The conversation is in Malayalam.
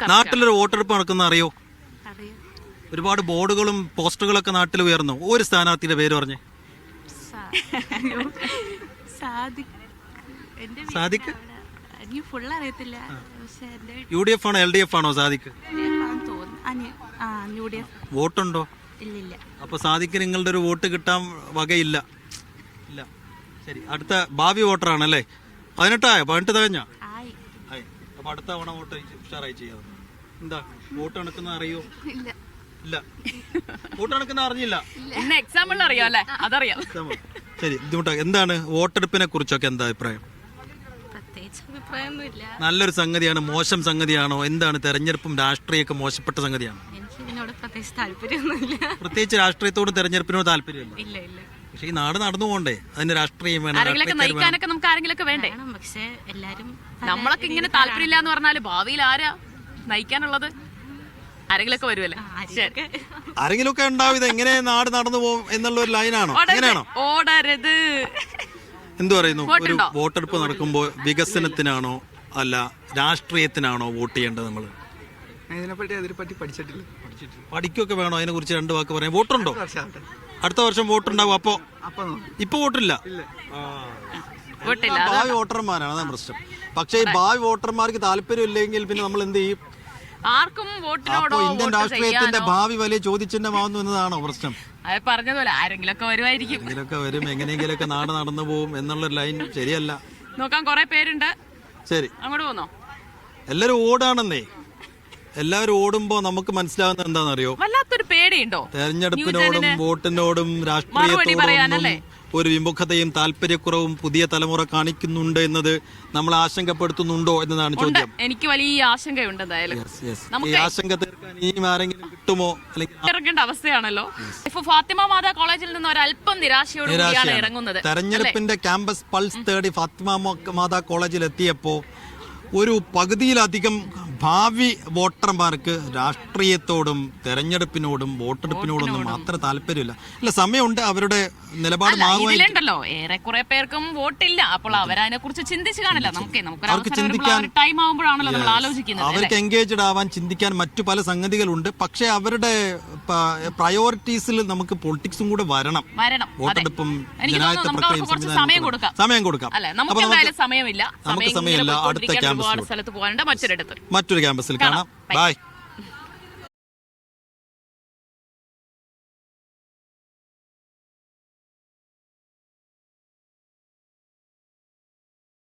നാട്ടിലൊരു വോട്ടെടുപ്പ് നടക്കുന്ന അറിയോ? ഒരുപാട് ബോർഡുകളും പോസ്റ്ററുകളൊക്കെ നാട്ടിൽ ഉയർന്നു. ഒരു സ്ഥാനാർത്ഥിയുടെ പേര് പറഞ്ഞേ. സാദിഖ്. യു ഡി എഫ് ആണോ എൽ ഡി എഫ് ആണോ സാദിഖ്? വോട്ടുണ്ടോ? അപ്പൊ സാദിഖ് നിങ്ങളുടെ ഒരു വോട്ട് കിട്ടാൻ വകയില്ല. ഇല്ല. ശരി. അടുത്ത ഭാവി വോട്ടറാണല്ലേ? പതിനെട്ടായോ? പതിനെട്ട് തികഞ്ഞോ? അപ്പൊ അടുത്ത തവണ വോട്ട് ഉഷാറായി ചെയ്യാം എന്താ? വോട്ട് എടുക്കുന്ന അറിയോ? ഇല്ല. വോട്ട് കണക്കുന്ന അറിഞ്ഞില്ല. ഇന്ന് എക്സാമ്പിൾ അറിയാം അല്ലേ? അതറിയാം. ശരി ബുദ്ധിമുട്ടാ. എന്താണ് വോട്ടെടുപ്പിനെ കുറിച്ചൊക്കെ എന്താ അഭിപ്രായം? നല്ലൊരു സംഗതിയാണ് മോശം സംഗതിയാണോ? എന്താണ് തെരഞ്ഞെടുപ്പും രാഷ്ട്രീയമൊക്കെ മോശപ്പെട്ട സംഗതിയാണ്? പ്രത്യേകിച്ച് രാഷ്ട്രീയത്തോട് തെരഞ്ഞെടുപ്പിനോട് താല്പര്യമില്ല പക്ഷേ ഈ നാട് നടന്നു പോകണ്ടേ? അതിന് രാഷ്ട്രീയം വേണം ആരെങ്കിലൊക്കെ രാഷ്ട്രീയക്കാര് വേണം. നയിക്കാനൊക്കെ നമുക്ക് ആരെങ്കിലൊക്കെ വേണ്ടേ? വേണം പക്ഷെ എല്ലാരും നമ്മളൊക്കെ ഇങ്ങനെ താല്പര്യമില്ല എന്ന് പറഞ്ഞാൽ ഭാവിയിൽ ആരാ നയിക്കാനുള്ളത്? ആരെങ്കിലൊക്കെ വരുമല്ലേ ശരി. ആരെങ്കിലുമൊക്കെ ഉണ്ടാവും ഇത് എങ്ങനെ നാട് നടന്നു പോകും എന്നുള്ള ഒരു ലൈനാണോ? ഓടരുത്, അങ്ങനെയാണോ ഓടരുത്. എന്തു പറയുന്നു? ഒരു വോട്ടുണ്ടോ? വോട്ടെടുപ്പ് നടക്കുമ്പോൾ വികസനത്തിനാണോ അല്ല രാഷ്ട്രീയത്തിനാണോ വോട്ട് ചെയ്യേണ്ടത് നമ്മൾ ഇതിനെപ്പറ്റി അതിനെപ്പറ്റി പഠിച്ചിട്ടില്ല. പഠിക്കൊക്കെ വേണോ? അതിനെ കുറിച്ച് രണ്ട് വാക്ക് പറയാം വോട്ടുണ്ടോ? വർഷമാവട്ടെ അടുത്ത വർഷം വോട്ടുണ്ടാവും. അപ്പോ ഇപ്പൊ വോട്ടില്ല? ഭാവി വോട്ടർമാരാണ്. അതാണ് പ്രശ്നം. പക്ഷേ ഈ ഭാവി വോട്ടർമാർക്ക് താല്പര്യം ഇല്ലെങ്കിൽ പിന്നെ നമ്മൾ എന്ത് ചെയ്യും? ആർക്കും വോട്ടിനോടോ അപ്പോ ഇന്ത്യൻ രാഷ്ട്രീയത്തിന്റെ ഭാവി വലിയ ചോദ്യചിഹ്നമാവുന്നു എന്നതാണോ പ്രശ്നം? അത് പറഞ്ഞതുപോലെ ആരെങ്കിലൊക്കെ വരുമായിരിക്കും. ഇതിലൊക്കെ വരും. എങ്ങനെയെങ്കിലൊക്കെ നാട് നടന്നു പോകും എന്നുള്ള ലൈൻ ശരിയല്ല. നോക്കാൻ കുറെ പേരുണ്ട്. ശരി. അങ്ങോട്ട് പോന്നോ? എല്ലാരും ഓടാണെന്നേ. എല്ലാവരും ഓടുമ്പോ നമുക്ക് മനസ്സിലാവുന്ന എന്താണെന്നറിയോ? പേടിയുണ്ടോ തെരഞ്ഞെടുപ്പിനോടും വോട്ടിനോടും രാഷ്ട്രീയത്തോടും പറയാനല്ലേ? ഒരു വിമുഖതയും താല്പര്യക്കുറവും പുതിയ തലമുറ കാണിക്കുന്നുണ്ട് എന്നത് നമ്മൾ ആശങ്കപ്പെടുത്തുന്നുണ്ടോ എന്നതാണ് ഉണ്ട്. ചോദ്യം. എനിക്ക് വലിയ ആശങ്കയുണ്ട് എന്തായാലും. Yes, yes. ഈ നമുക്ക് ആശങ്ക തീർക്കാൻ ഇനിയും ആരെങ്കിലും കിട്ടുമോ? അല്ലെങ്കിൽ ഇറങ്ങേണ്ട അവസ്ഥയാണല്ലോ. ഇപ്പൊ ഫാത്തിമ മാതാ കോളേജിൽ നിന്ന് ഒരല്പം നിരാശയോടെ നിരാശയാണ്. ഇറങ്ങുന്നത്. തെരഞ്ഞെടുപ്പിന്റെ ക്യാമ്പസ് പൾസ് തേടി ഫാത്തിമ മോ- മാതാ കോളേജിൽ എത്തിയപ്പോ ഒരു പകുതിയിലധികം ഭാവി വോട്ടർമാർക്ക് രാഷ്ട്രീയത്തോടും തെരഞ്ഞെടുപ്പിനോടും വോട്ടെടുപ്പിനോടൊന്നും അത്ര താല്പര്യമില്ല. അല്ല സമയമുണ്ട്. അവരുടെ നിലപാട് ഇതിലുണ്ടല്ലോ. ഏറെക്കുറെ പേർക്കും വോട്ടില്ല. അപ്പോൾ അവരതിനെ കുറിച്ച് ചിന്തിച്ചു കാണില്ല. നമുക്ക് അവർക്ക് ചിന്തിക്കാൻ- ടൈം ആവുമ്പോഴാണല്ലോ നമ്മൾ ആലോചിക്കുന്നത് അവർക്ക് എൻഗേജ്ഡ് ആവാൻ ചിന്തിക്കാൻ മറ്റു പല സംഗതികളുണ്ട്. പക്ഷെ അവരുടെ പ്രയോറിറ്റീസിൽ നമുക്ക് പൊളിറ്റിക്സും കൂടെ വരണം. വോട്ടെടുപ്പും സമയം കൊടുക്കാം. സമയം കൊടുക്കാം. അല്ലെ? നമുക്ക് സമയമില്ല. അടുത്ത ക്യാമ്പസ് മറ്റൊരിടത്ത്. മറ്റൊരു ക്യാമ്പസിൽ കാണാം. ബൈ